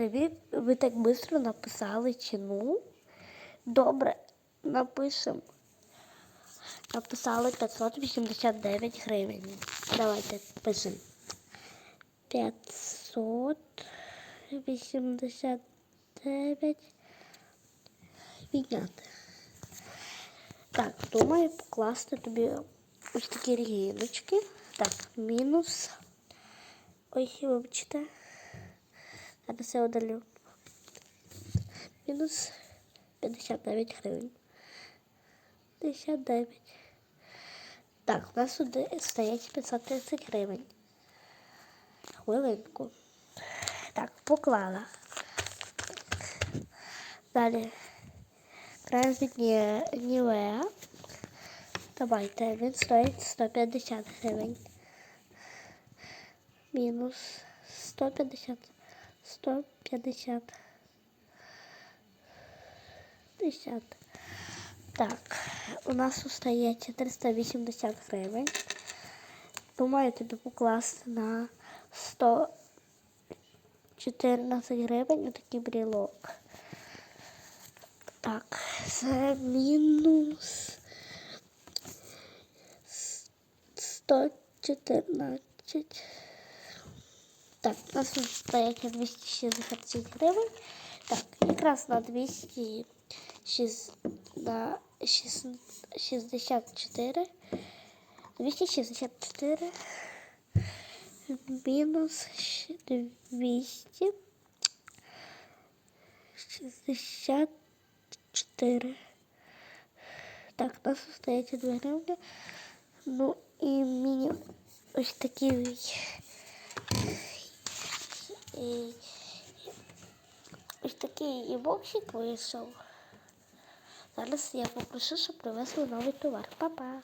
Привіт, ви так швидко написали ціну. Добре, напишемо. Написали 589 гривень. Давайте пишемо. 589 відняти. Так, думаю покласти тобі ось такі регіночки. Так, мінус. Ой, вибачте. Зараз я удалю. Мінус 59 гривень. 59. Так, у нас сюди стоять 530 гривень. Хвилинку. Так, поклала. Далі. Красить Нівеа. Давайте, він стоїть 150 гривень. Мінус 150. 150. 50. Так, у нас остається 380 гривень. Думаю, тобі покласти на 114 гривень отакий брілок. Так, це мінус 114. Так, у нас тут стоять 267 гривень. Так, якраз на 200 на 64. 264 мінус 200 64. Так, у нас остається 2 гривні. Ну і мені ось такий і, ось такий і боксик вийшов. Зараз я попрошу, щоб привезли новий товар. Па-па!